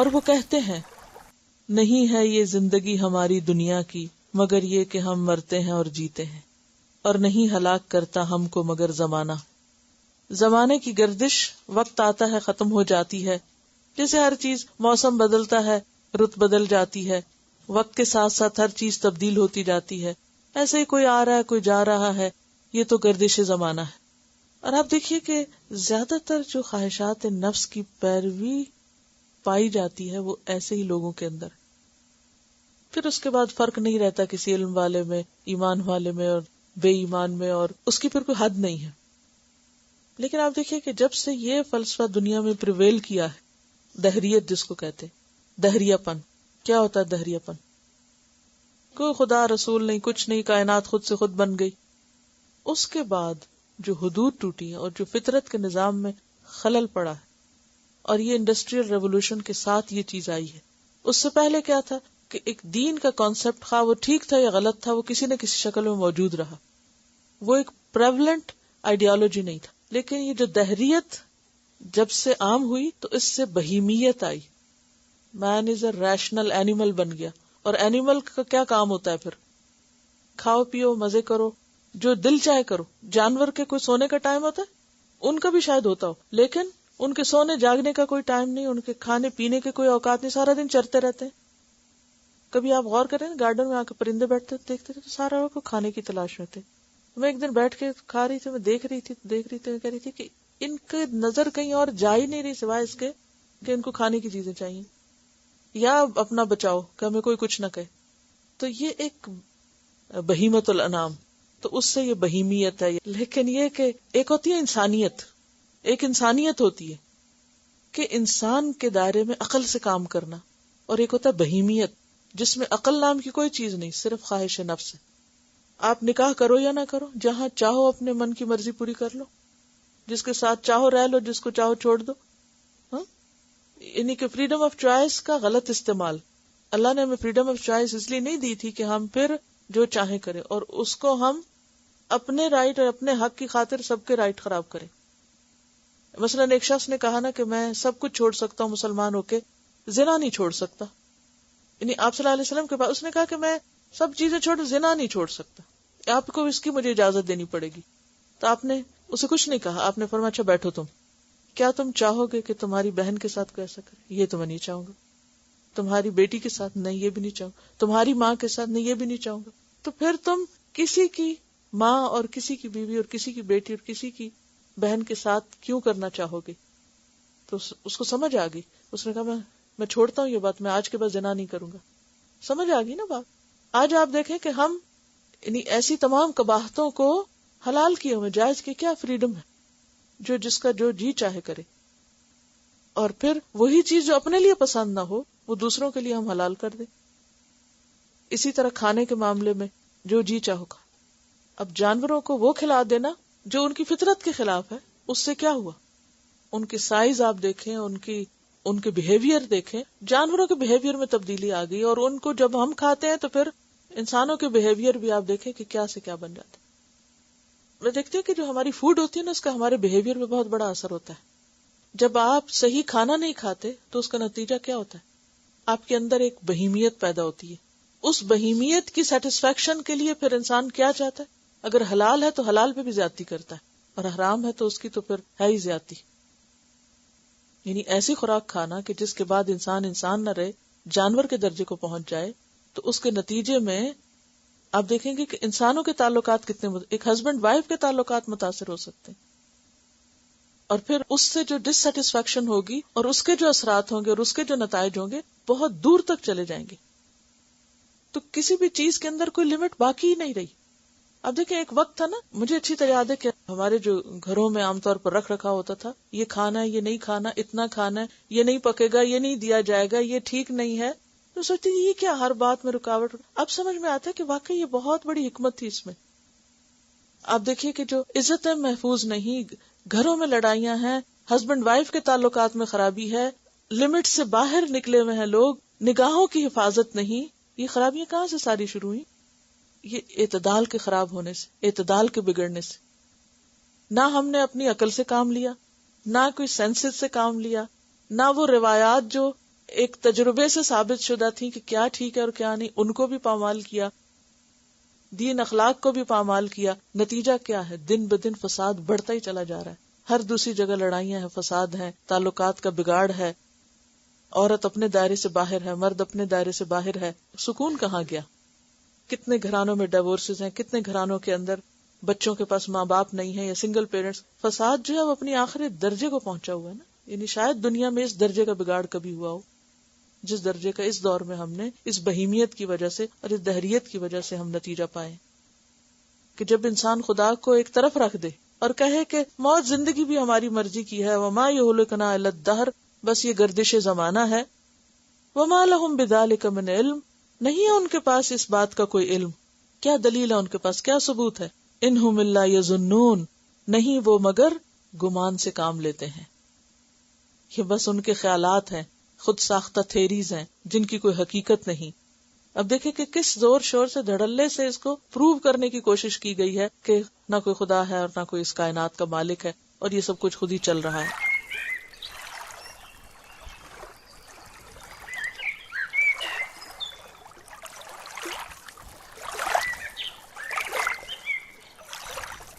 اور وہ کہتے ہیں، نہیں ہے یہ زندگی ہماری دنیا کی، مگر یہ کہ ہم مرتے ہیں اور جیتے ہیں، اور نہیں ہلاک کرتا ہم کو مگر زمانہ۔ زمانے کی گردش وقت آتا ہے، ختم ہو جاتی ہے۔ جیسے ہر چیز موسم بدلتا ہے، رت بدل جاتی ہے۔ وقت کے ساتھ ساتھ ہر چیز تبدیل ہوتی جاتی ہے۔ ایسے ہی کوئی آ رہا ہے، کوئی جا رہا ہے، یہ تو گردش زمانہ ہے۔ اور آپ دیکھیے کہ زیادہ تر جو خواہشات نفس کی پیروی پائی جاتی ہے وہ ایسے ہی لوگوں کے اندر۔ پھر اس کے بعد فرق نہیں رہتا کسی علم والے میں، ایمان والے میں اور بے ایمان میں، اور اس کی پھر کوئی حد نہیں ہے۔ لیکن آپ دیکھیے کہ جب سے یہ فلسفہ دنیا میں پریویل کیا ہے، دہریت جس کو کہتے دہریا پن کیا ہوتا ہے دہریا پن کوئی خدا رسول نہیں، کچھ نہیں، کائنات خود سے خود بن گئی۔ اس کے بعد جو حدود ٹوٹی ہے اور جو فطرت کے نظام میں خلل پڑا ہے اور یہ انڈسٹریل ریولیوشن کے ساتھ یہ چیز آئی ہے۔ اس سے پہلے کیا تھا کہ ایک دین کا کانسیپٹ خواہ وہ ٹھیک تھا یا غلط تھا، وہ کسی نہ کسی شکل میں موجود رہا۔ وہ ایک پریولنٹ آئیڈیالوجی نہیں تھا۔ لیکن یہ جو دہریت جب سے عام ہوئی تو اس سے بہیمیت آئی۔ مین از اے ریشنل اینیمل بن گیا۔ اور اینیمل کا کیا کام ہوتا ہے پھر؟ کھاؤ، پیو، مزے کرو، جو دل چاہے کرو۔ جانور کے کوئی سونے کا ٹائم ہوتا ہے؟ ان کا بھی شاید ہوتا ہو۔ لیکن ان کے سونے جاگنے کا کوئی ٹائم نہیں، ان کے کھانے پینے کے کوئی اوقات نہیں، سارا دن چرتے رہتے ہیں۔ کبھی آپ غور کریں، گارڈن میں آ کے پرندے بیٹھتے دیکھتے تھے تو سارا کو کھانے کی تلاش میں تھے۔ میں ایک دن بیٹھ کے کھا رہی تھی، میں دیکھ رہی تھی، دیکھ رہی تھی کہہ رہی تھی کہ ان کے نظر کہیں اور جا ہی نہیں رہی، سوائے اس کے کہ ان کو کھانے کی چیزیں چاہیے۔ یا اپنا بچاؤ، کہ ہمیں کوئی کچھ نہ کہے۔ تو یہ ایک بہیمت الانام تو اس سے یہ بہیمیت ہے۔ لیکن یہ کہ ایک ہوتی ہے انسانیت۔ ایک انسانیت ہوتی ہے کہ انسان کے دائرے میں عقل سے کام کرنا اور ایک ہوتا ہے بہیمیت، جس میں عقل نام کی کوئی چیز نہیں، صرف خواہش نفس ہے۔ آپ نکاح کرو یا نہ کرو، جہاں چاہو اپنے من کی مرضی پوری کر لو۔ جس کے ساتھ چاہو رہ لو، جس کو چاہو چھوڑ دو۔ ہاں؟ یعنی کہ فریڈم آف چوائس کا غلط استعمال۔ اللہ نے ہمیں فریڈم آف چوائس اس لیے نہیں دی تھی کہ ہم پھر جو چاہیں کریں اور اس کو ہم اپنے رائٹ اور اپنے حق کی خاطر سب کے رائٹ خراب کریں۔ مثلاً ایک شخص نے کہا نا کہ میں سب کچھ چھوڑ سکتا ہوں مسلمان ہو کے، زنا نہیں چھوڑ سکتا۔ یعنی آپ صلی اللہ علیہ وسلم کے بعد اس نے کہا کہ میں سب چیزیں چھوڑ، زنا نہیں چھوڑ سکتا۔ آپ کو اس کی مجھے اجازت دینی پڑے گی۔ تو آپ نے اسے کچھ نہیں کہا۔ آپ نے فرما اچھا بیٹھو تم۔ کیا تم چاہو گے کہ تمہاری بہن کے ساتھ کوئی ایسا کرے؟ یہ تو میں نہیں چاہوں گا۔ تمہاری بیٹی کے ساتھ نہیں، یہ بھی نہیں چاہوں تمہاری ماں کے ساتھ نہیں، یہ بھی نہیں چاہوں گا۔ تو پھر تم کسی کی ماں اور کسی کی بیوی اور کسی کی بیٹی اور کسی کی بہن کے ساتھ کیوں کرنا چاہو گے تو اس کو سمجھ آ گئی۔ اس نے کہا، میں میں چھوڑتا ہوں یہ بات، میں آج کے بعد جنا نہیں کروں گا۔ سمجھ آ گئی نا بات؟ آج آپ دیکھیں کہ ہم یعنی ایسی تمام کباہتوں کو حلال کیے ہوئے جائز کی کیا فریڈم ہے؟ جو جس کا جو جی چاہے کرے۔ اور پھر وہی چیز جو اپنے لیے پسند نہ ہو، وہ دوسروں کے لیے ہم حلال کر دیں۔ اسی طرح کھانے کے معاملے میں جو جی چاہو کھا۔ اب جانوروں کو وہ کھلا دینا جو ان کی فطرت کے خلاف ہے، اس سے کیا ہوا؟ ان کی سائز آپ دیکھیں، ان کی، ان کے بہیویئر دیکھیں۔ جانوروں کے بہیویئر میں تبدیلی آ گئی اور ان کو جب ہم کھاتے ہیں تو پھر انسانوں کے بہیویئر بھی آپ دیکھیں کہ کیا سے کیا بن جاتے میں دیکھتی ہوں کہ جو ہماری فوڈ ہوتی ہے نا، اس کا ہمارے بہیویئر میں بہت بڑا اثر ہوتا ہے۔ جب آپ صحیح کھانا نہیں کھاتے، تو اس کا نتیجہ کیا ہوتا ہے؟ آپ کے اندر ایک بہیمیت پیدا ہوتی ہے۔ اس بہیمیت کی سیٹسفیکشن کے لیے پھر انسان کیا چاہتا ہے؟ اگر حلال ہے تو حلال پہ بھی زیادتی کرتا ہے، اور حرام ہے تو اس کی تو پھر ہے ہی زیادتی۔ یعنی ایسی خوراک کھانا کہ جس کے بعد انسان انسان نہ رہے، جانور کے درجے کو پہنچ جائے، تو اس کے نتیجے میں آپ دیکھیں گے کہ انسانوں کے تعلقات کتنے ایک ہسبینڈ وائف کے تعلقات متاثر ہو سکتے ہیں۔ اور پھر اس سے جو ڈسٹسفیکشن ہوگی، اور اس کے جو اثرات ہوں گے، اور اس کے جو نتائج ہوں گے، بہت دور تک چلے جائیں گے۔ تو کسی بھی چیز کے اندر کوئی لمٹ باقی ہی نہیں رہی۔ اب دیکھیں، ایک وقت تھا نا، مجھے اچھی طرح یاد ہے کہ ہمارے جو گھروں میں عام طور پر رکھ رکھا ہوتا تھا، یہ کھانا ہے، یہ نہیں کھانا، اتنا کھانا ہے، یہ نہیں پکے گا، یہ نہیں دیا جائے گا، یہ ٹھیک نہیں ہے۔ تو سوچتی یہ کیا ہر بات میں رکاوٹ۔ اب سمجھ میں آتا ہے کہ واقعی یہ بہت بڑی حکمت تھی اس میں۔ آپ دیکھیے کہ جو عزت محفوظ نہیں۔ گھروں میں لڑائیاں ہیں، ہسبینڈ وائف کے تعلقات میں خرابی ہے، لمٹ سے باہر نکلے ہوئے ہیں لوگ، نگاہوں کی حفاظت نہیں۔ یہ خرابیاں کہاں سے ساری شروع ہوئی یہ اعتدال کے خراب ہونے سے، اعتدال کے بگڑنے سے۔ نہ ہم نے اپنی عقل سے کام لیا، نہ کوئی سینس سے کام لیا، نہ وہ روایات جو ایک تجربے سے ثابت شدہ تھی کہ کیا ٹھیک ہے اور کیا نہیں، ان کو بھی پامال کیا، دین اخلاق کو بھی پامال کیا۔ نتیجہ کیا ہے؟ دن بدن فساد بڑھتا ہی چلا جا رہا ہے۔ ہر دوسری جگہ لڑائیاں ہیں، فساد ہیں، تعلقات کا بگاڑ ہے۔ عورت اپنے دائرے سے باہر ہے، مرد اپنے دائرے سے باہر ہے۔ سکون کہاں گیا؟ کتنے گھرانوں میں ڈائورس ہیں، کتنے گھرانوں کے اندر بچوں کے پاس ماں باپ نہیں ہے یا سنگل پیرنٹس فساد جو ہے وہ اپنی آخری درجے کو پہنچا ہوا ہے نا۔ یعنی شاید دنیا میں اس درجے کا بگاڑ کبھی ہوا ہو، جس درجے کا اس دور میں ہم نے اس بہیمیت کی وجہ سے اور اس دہریت کی وجہ سے ہم نتیجہ پائے۔ کہ جب انسان خدا کو ایک طرف رکھ دے اور کہے کہ موت زندگی بھی ہماری مرضی کی ہے، وما یہ الدہر بس یہ گردش زمانہ ہے۔ وما لہم بدالک من علم نہیں ہے ان کے پاس اس بات کا کوئی علم۔ کیا دلیل ہے ان کے پاس؟ کیا ثبوت ہے؟ انہم اللہ یظنون۔ نہیں وہ مگر گمان سے کام لیتے ہیں۔ یہ بس ان کے خیالات ہیں۔ خود ساختہ تھیریز ہیں جن کی کوئی حقیقت نہیں۔ اب دیکھیں کہ کس زور شور سے دھڑلے سے اس کو پروو کرنے کی کوشش کی گئی ہے کہ نہ کوئی خدا ہے اور نہ کوئی اس کائنات کا مالک ہے اور یہ سب کچھ خود ہی چل رہا ہے۔